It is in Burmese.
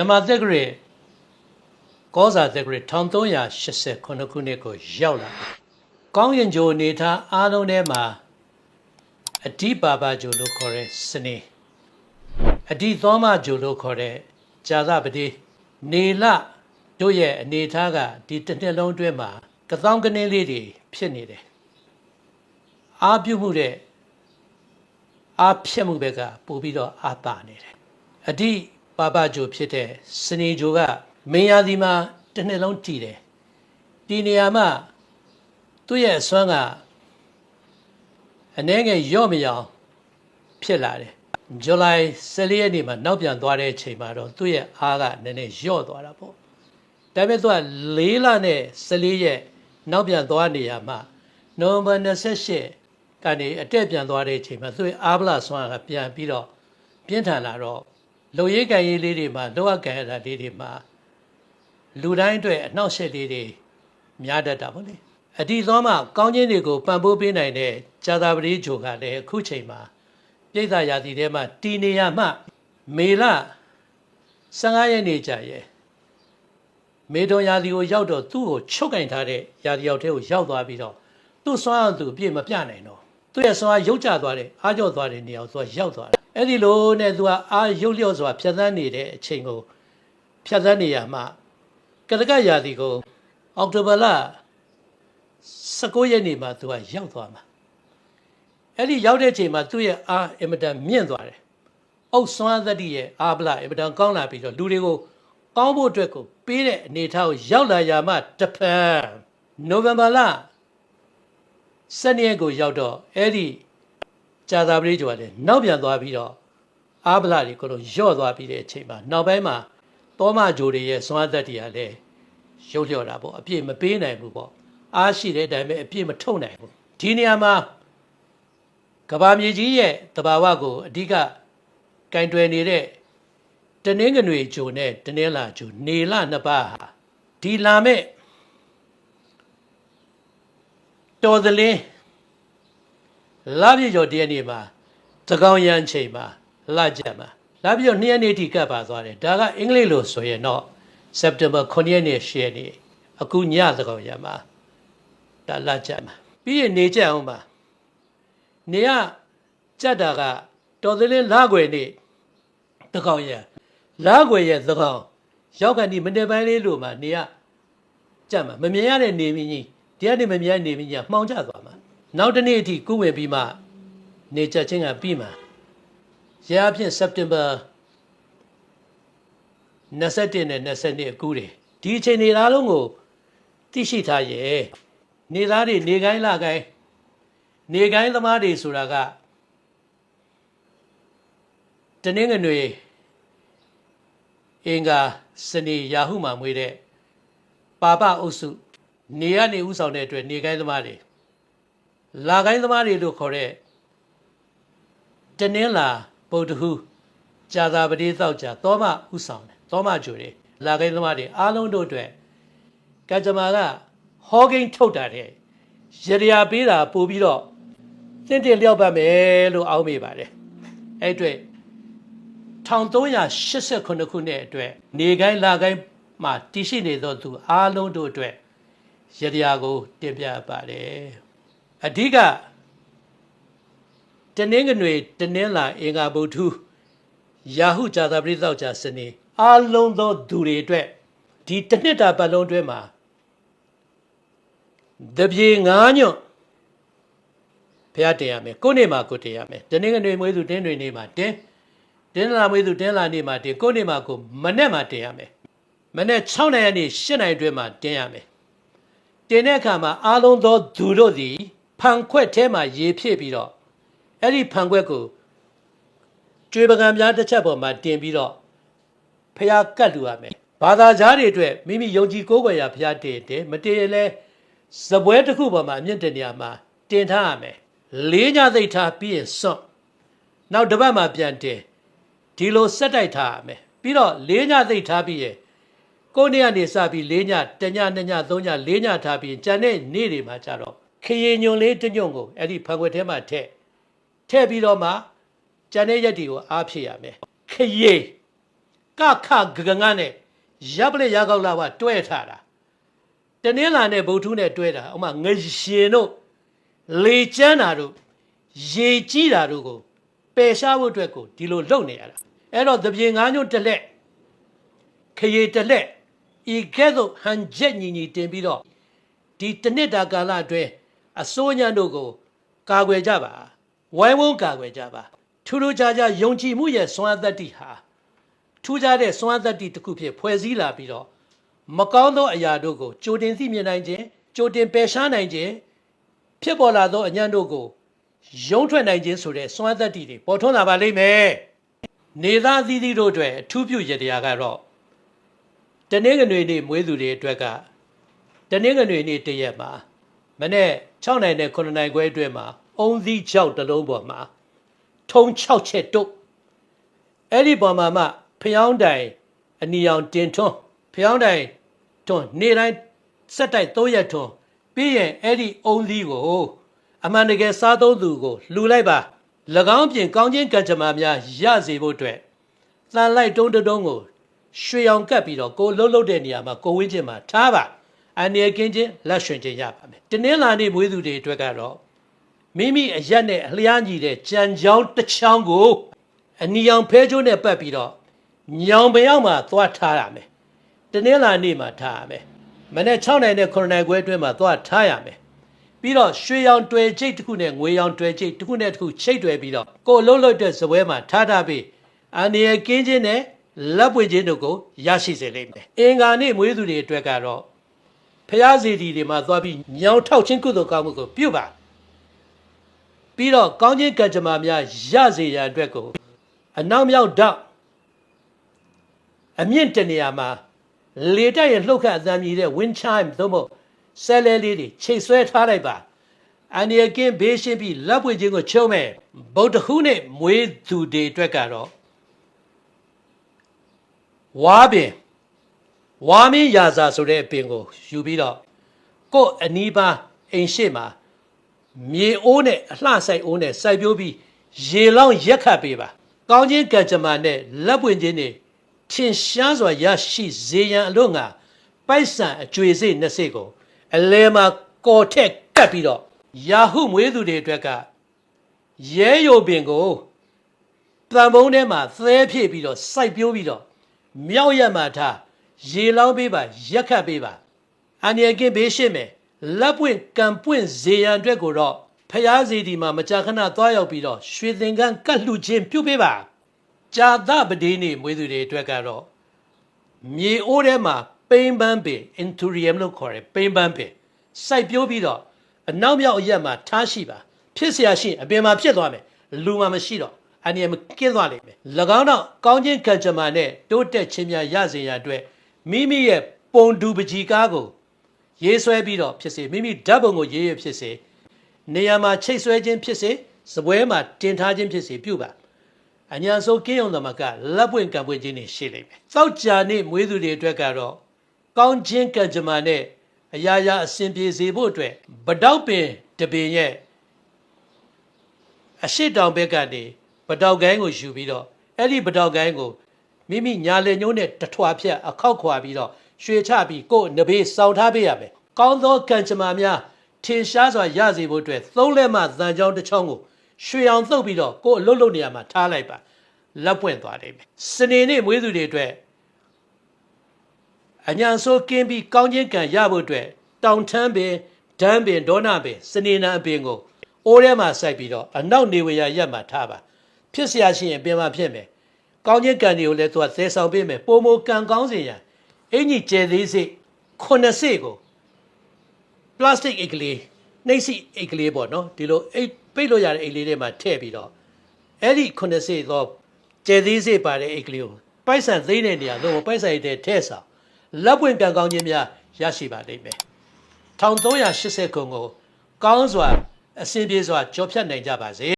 မြန်မာသက်ကရေကောဇာသက်ကရေ1389ခုနှစ်ကိုရောက်လာတယ်။ကောင်းရင်ဂျိုအနေထားအားလုံးထဲမှာအဓိပါပါဂျိုလို့ခေါ်တဲ့စနေအဓိသောမဂျိုလို့ခေါ်တဲ့ဇာသပတိနေလတို့ရဲ့အနေထားကဒီတစ်နှစ်လုံးအတွင်းမှာကသောင်းကနေလေးတွေဖြစ်နေတယ်။အားပြုမှုတဲ့အားဖြစ်မှုဘက်ကပို့ပြီးတော့အားတာနေတယ်။အဓိ ပါပဂျိုဖြစ်တဲ့စနေဂျိုကမင်းယာဒီမှာတစ်နှစ်လုံးတည်တယ်။ဒီနေရာမှာသူ့ရဲ့အစွမ်းကအနှဲငယ်ရော့မရောင်ဖြစ်လာတယ်။ဇူလိုင်14ရက်နေ့မှာနောက်ပြန်သွားတဲ့အချိန်မှာတော့သူ့ရဲ့အားကနည်းနည်းရော့သွားတာပေါ့။ဒါပေမဲ့သူက၄လနဲ့14ရက်နောက်ပြန်သွားနေရမှာနိုဝင်ဘာ28ကနေအတက်ပြန်သွားတဲ့အချိန်မှာသူ့ရဲ့အားဗလာဆွမ်းကပြန်ပြီးတော့ပြင်းထန်လာတော့ လုံရိပ်ကန်ရေးလေးတွေမှာလောကကန်ရတာလေးတွေမှာလူတိုင်းအတွက်အနှောက်အယှက်လေးတွေများတတ်တာပေါ့လေအဒီသောမှကောင်းခြင်းတွေကိုပံ့ပိုးပေးနိုင်တဲ့ဇာတာပတိဂျိုကလည်းအခုချိန်မှာပြိဿရာသီထဲမှာတီနေရမှမေလ15ရက်နေ့ကြာရဲ့မေတော်ရာသီကိုရောက်တော့သူ့ကိုချုပ်ကင်ထားတဲ့ရာသီရောက်တဲ့ကိုရောက်သွားပြီးတော့သူ့စွမ်းအောင်သူအပြည့်မပြနိုင်တော့သူ့ရဲ့စွမ်းအားရုပ်ကျသွားတယ်အားကျော်သွားတဲ့နေရာကိုသူကရောက်သွားတယ် အဲ့ဒီလိုနဲ့သူကအားရုပ်လျော့စွာဖြတ်သန်းနေတဲ့အချိန်ကိုဖြတ်သန်းနေရမှာကရကရာသီကိုအောက်တိုဘာလ19ရက်နေ့မှာသူကရောက်သွားမှာအဲ့ဒီရောက်တဲ့အချိန်မှာသူ့ရဲ့အားအင်မတန်မြင့်သွားတယ်။အုပ်စွမ်းသတ္တိရဲ့အားဗလာအင်မတန်ကောင်းလာပြီးတော့လူတွေကိုကောင်းဖို့အတွက်ကိုပေးတဲ့အနေအထားကိုရောက်လာရမှတပန်နိုဝင်ဘာလ7ရက်ကိုရောက်တော့အဲ့ဒီ ဂျာသာပရိကျော်ကလည်းနောက်ပြန်သွားပြီးတော့အားဗလာတွေကိုလုံးယော့သွားပြီးတဲ့အချိန်မှာနောက်ပိုင်းမှာတောမဂျိုတွေရဲ့စွမ်းသတ္တိကလည်းရုပ်လျော့တာပေါ့အပြည့်မပေးနိုင်ဘူးပေါ့အားရှိတဲ့အတိုင်းပဲအပြည့်မထုတ်နိုင်ဘူးဒီနေရာမှာကဘာမြေကြီးရဲ့တဘာဝကိုအဓိကကင်တွယ်နေတဲ့တနင်္ဂနွေဂျိုနဲ့တနင်္လာဂျိုနေလနှစ်ပါးဟာဒီလာမဲ့တော်သလင်း လာပြည့်ကျော်တရက်နေ့မှာသကောင်ရန်ချိန်မှာလာကြမှာလာပြည့်ကျော်2ရက်နေ့ထိကပ်ပါသွားတယ်ဒါကအင်္ဂလိပ်လိုဆိုရင်တော့ September 9ရက်နေ့10ရက်နေ့အခုညသကောင်ရန်မှာဒါလာကြမှာပြီးရင်နေကြအောင်ပါနေရကြက်တာကတော်သလင်းလာွယ်နေ့သကောင်ရန်လာွယ်ရဲ့သကောင်ရောက်ကနေမနေ့ပိုင်းလေးလို့မှနေရကြက်မှာမမြင်ရတဲ့နေမင်းကြီးတရားနေမမြင်ရနေမင်းကြီးကမှောင်ကျသွားမှာ နောက်တစ်နေ့အထိကုဝင်ပြီးမှနေကြချင်းကပြီးမှာရအဖြစ်စက်တင်ဘာ21နဲ့22အခုတည်းဒီအချိန်နေသားလုံးကိုသိရှိထားရဲ့နေသားတွေနေကိုင်းလာကိုင်းနေကိုင်းသမားတွေဆိုတာကတနင်္ဂနွေအင်္ဂါစနေယာဟုမှာမွေးတဲ့ပါပအုပ်စုနေရနေဥဆောင်တဲ့အတွက်နေကိုင်းသမားတွေ လာကိုင်းသမားတွေလို့ခေါ်တဲ့တနင်္လာဗုဒ္ဓဟူကြာသာပတိသောက်ကြာသောမဥဆောင်တယ်သောမဂျူတွေလာကိုင်းသမားတွေအားလုံးတို့အတွက်ကကြမာကဟောကိန်းထုတ်တာတဲ့ရရပေးတာပို့ပြီးတော့တင့်တယ်လျောက်ပတ်မယ်လို့အောက်မေ့ပါတယ်အဲ့အတွက်1389ခုနှစ်အတွက်နေကိုင်းလာကိုင်းမှာတည်ရှိနေသောသူအားလုံးတို့အတွက်ရရကိုတင်ပြပါတယ် အဓိကတနင်္ဂနွေတနင်္လာအင်္ဂါဗုဒ္ဓယာဟုဇာတာပရိသောက်ကြစနေအားလုံးသောသူတွေအတွက်ဒီတစ်နှစ်တာပတ်လုံးအတွင်းမှာတပြေငါးညွန့်ဘုရားတင်ရမယ်ကိုနေ့မှာကိုတင်ရမယ်တနင်္ဂနွေမွေးသူတင်းတွေနေ့မှာတင်းတင်းလာမွေးသူတင်းလာနေ့မှာတင်ကိုနေ့မှာကိုမနေ့မှာတင်ရမယ်မနေ့6နိုင်ရက်နေ့7နိုင်အတွင်းမှာတင်ရမယ်တင်တဲ့အခါမှာအားလုံးသောသူတို့သည် ဖန်ခွက်ထဲမှာရေဖြည့်ပြီးတော့အဲ့ဒီဖန်ခွက်ကိုကျွေးပကံများတစ်ချက်ပေါ်မှာတင်ပြီးတော့ဖះကတ်လူရမယ်ဘာသာကြားတွေအတွက်မိမိယုံကြည်ကိုးကွယ်ရာဖះတင်တယ်မတင်ရင်လည်းဇပွဲတစ်ခုပေါ်မှာအမြင့်တင်နေရာမှာတင်ထားရမယ်လေးညသိပ်ထားပြီးရင်စွန့်နောက်တစ်ပတ်မှပြန်တင်ဒီလိုဆက်တိုက်ထားရမယ်ပြီးတော့လေးညသိပ်ထားပြီးရင်ကိုနေ့ကနေစပြီးလေးညတညနှစ်ညသုံးညလေးညထားပြီးကြံတဲ့နေ့တွေမှာကြတော့ ခရင်ညွန်လေးတညွန့်ကိုအဲ့ဒီဖန်ခွက်ထဲမှာထည့်ထည့်ပြီးတော့မှကြံတဲ့ရက်တွေကိုအားဖြစ်ရမယ်ခရင်ကခဂဂငါနဲ့ရပ်ပလက်ရကောက်လာပါတွဲထားတာတနင်္လာနဲ့ဗုဒ္ဓဟူးနဲ့တွဲတာဥမာငရှင်တို့လေကျန်းတာတို့ရေကြီးတာတို့ကိုပယ်ရှားဖို့အတွက်ကိုဒီလိုလုပ်နေရတာအဲ့တော့သပြေငါးညွန့်တစ်လက်ခရီတစ်လက်ဤကဲ့သို့ဟန်ချက်ညီညီတင်ပြီးတော့ဒီတစ်နှစ်တာကာလအတွင်း အစိုးရတို့ကို ကာကွယ်ကြပါဝိုင်းဝန်းကာကွယ်ကြပါထူးထူးခြားခြားယုံကြည်မှုရဲ့စွမ်းအားသတ္တိဟာထူးခြားတဲ့စွမ်းအားသတ္တိတစ်ခုဖြစ်ဖွဲ့စည်းလာပြီးတော့မကောင်းသောအရာတို့ကိုကြိုတင်သိမြင်နိုင်ခြင်းကြိုတင်ပယ်ရှားနိုင်ခြင်းဖြစ်ပေါ်လာသောအညံ့တို့ကိုရုံးထွက်နိုင်ခြင်းဆိုတဲ့စွမ်းအားသတ္တိတွေပေါ်ထွန်းလာပါလိမ့်မယ်နေသားသီးသီးတို့အတွက်အထူးပြုရတရားကတော့တနေ့ကနွေနေ့မွေးသူတွေအတွက်ကတနေ့ကနွေနေ့တရက်မှာ မနေ့6နိုင်နဲ့9နိုင်ခွဲအတွင်းမှာအုံသီးချောက်တစ်လုံးပေါ်မှာထုံ6ချက်တုတ်အဲ့ဒီပေါ်မှာမှဖျောင်းတိုင်အနီအောင်တင်ထွန်းဖျောင်းတိုင်ထွန်းနေတိုင်းစက်တိုက်3ရက်ထွန်းပြီးရင်အဲ့ဒီအုံသီးကိုအမှန်တကယ်စားသုံးသူကိုလှူလိုက်ပါ၎င်းပြင်ကောင်းချင်းကံကြမ္မာများရစေဖို့အတွက်တန်လိုက်တုံးတုံးကိုရွှေအောင်ကပ်ပြီးတော့ကိုလှုပ်လှုပ်တဲ့နေရာမှာကိုဝင်းချင်းမှာထားပါ အန်ရကင်းချင်းလက်ရွှင်ချင်းရပါမယ်။တင်းလာနေမွေးသူတွေအတွက်ကတော့မိမိအရက်နဲ့အလျားညီတဲ့ကြံချောင်းတစ်ချောင်းကိုအနီအောင်ဖဲကျိုးနဲ့ပတ်ပြီးတော့ညောင်ပင်ရောက်မှာသွားထားရမယ်။တင်းလာနေမှာထားရမယ်။မနေ့6နိုင်နဲ့9နိုင်ခွဲအတွင်းမှာသွားထားရမယ်။ပြီးတော့ရွှေရောင်တွယ်ချိတ်တစ်ခုနဲ့ငွေရောင်တွယ်ချိတ်တစ်ခုနဲ့တစ်ခုချိတ်တွယ်ပြီးတော့ကိုလှုပ်လှုပ်တဲ့ဇပွဲမှာထားထားပြီးအန်ရကင်းချင်းနဲ့လက်ပွင့်ခြင်းတို့ကိုရရှိစေလိမ့်မယ်။အင်္ဂါနေ့မွေးသူတွေအတွက်ကတော့ ဖျားစီတီတွေမှာသွားပြီးညောင်ထောက်ချင်းကုသိုလ်ကောင်းမှုကိုပြုပါပြီးတော့ကောင်းခြင်းကံကြမ္မာများရစေရန်အတွက်ကိုအနောက်မြောက်တော့အမြင့်တနေရာမှာလေတိုက်ရလှုပ်ခတ်အသံမြည်တဲ့ wind chime သို့မဟုတ်ဆဲလဲလေးတွေချိတ်ဆွဲထားလိုက်ပါအန်ဒီယကင်းဘေးရှင်းပြီးလက်ပွင့်ခြင်းကိုချုံမဲ့ဗုဒ္ဓဟူးနဲ့မွေးသူတွေအတွက်ကတော့ဝါပင် ဝါမင်းရာဇာဆိုတဲ့အပင်ကိုယူပြီးတော့ကို့အနီးပါအိမ်ရှိမှာမြေအိုးနဲ့အလှဆိုင်အိုးနဲ့စိုက်ပျိုးပြီးရေလောင်းရက်ခတ်ပေးပါကောင်းချင်းကံကြမ္မာနဲ့လက်ပွင့်ခြင်းတွေထင်ရှားစွာရရှိစေရန်အလို့ငါပိုက်ဆံအကျွေစိတ်နှစ်စိတ်ကိုအလဲမှာကော်ထက်ကပ်ပြီးတော့ယာဟုမွေးသူတွေအတွက်ကရဲယိုပင်ကိုတံပုံးထဲမှာသဲဖြည့်ပြီးတော့စိုက်ပျိုးပြီးတော့မြောက်ရက်မှာထား ရေလောင်းပေးပါရက်ခတ်ပေးပါအန်ရကင်းဘေးရှင်းမယ်လက်ပွင့်ကံပွင့်ဇေယံအတွက်ကိုတော့ဖျားစီဒီမှာမကြာခဏသွားရောက်ပြီးတော့ရွှေသင်္ကန်းကတ်လှခြင်းပြုပေးပါဂျာသပတိနေမွေးသူတွေအတွက်ကတော့မြေအိုးထဲမှာပိန်ပန်းပင် inturium လို့ခေါ်တယ်ပိန်ပန်းပင်စိုက်ပျိုးပြီးတော့အနောက်မြောက်အရက်မှာထားရှိပါဖြစ်เสียရှိအပြင်မှာဖြစ်သွားမယ်လူမှမရှိတော့အန္တရာယ်မကင်းသွားလိမ့်မယ်၎င်းတော့ကောင်းခြင်းကံကြမ္မာနဲ့တိုးတက်ခြင်းများရစေရန်အတွက် မိမိရဲ့ပုံတူပကြီးကားကိုရေးဆွဲပြီးတော့ဖြစ်စေမိမိဓာတ်ပုံကိုရေးရဖြစ်စေနေရာမှာချိတ်ဆွဲခြင်းဖြစ်စေစပွဲမှာတင်ထားခြင်းဖြစ်စေပြုပါအညာဆိုကင်းုံသမကလက်ပွင့်ကံပွင့်ခြင်းတွေရှိလိမ့်မယ်သောက်ကြနေ့မွေးသူတွေအတွက်ကတော့ကောင်းခြင်းကံကြမ္မာနဲ့အရာရာအစဉ်ပြေစေဖို့အတွက်ဗတောက်ပင်တပင်ရဲ့အရှိတောင်ဘက်ကနေဗတောက်ကိုင်းကိုယူပြီးတော့အဲ့ဒီဗတောက်ကိုင်းကို မိမိညာလေညိုးနဲ့တထွာဖြတ်အခောက်ခွာပြီးတော့ရွှေချပြီးကိုယ်နဘေးစောင်းထားပေးရမယ်။ကောင်းသောကံကြမ္မာများထင်ရှားစွာရစေဖို့အတွက်သုံးလက်မှသံချောင်းတစ်ချောင်းကိုရွှေအောင်သုတ်ပြီးတော့ကိုယ်အလုတ်လုတ်နေရာမှာထားလိုက်ပါလက်ပွင့်သွားတယ်။စနေနေ့မွေးသူတွေအတွက်အညာဆိုးကင်းပြီးကောင်းခြင်းကံရဖို့အတွက်တောင်ထမ်းပင်ဒန်းပင်ဒေါနာပင်စနေနာအပင်ကိုအိုးထဲမှာစိုက်ပြီးတော့အနောက်နေဝရရက်မှာထားပါဖြစ်เสียရှိရင်အပင်မှာဖြစ်မယ် ကောင်းခြင်းကံတွေကိုလည်းသူကသဲဆောင်ပေးမယ်ပုံမကံကောင်းစေရန်အင်ကြီးကျဲသေးစိခုနှစ်စိကိုပလတ်စတစ်အိတ်ကလေးနှိပ်စိအိတ်ကလေးပေါ့နော်ဒီလိုအိတ်ပိတ်လို့ရတဲ့အိတ်လေးတွေမှာထည့်ပြီးတော့အဲ့ဒီခုနှစ်စိသောကျဲသေးစိပါတဲ့အိတ်ကလေးကိုပိုက်ဆံသိမ်းတဲ့နေရာတော့ပိုက်ဆံရတဲ့ထဲဆောင်လက်ပွင့်ကံကောင်းခြင်းများရရှိပါလိမ့်မယ်1380ခုကိုကောင်းစွာအစဉ်ပြေစွာကြောဖြတ်နိုင်ကြပါစေ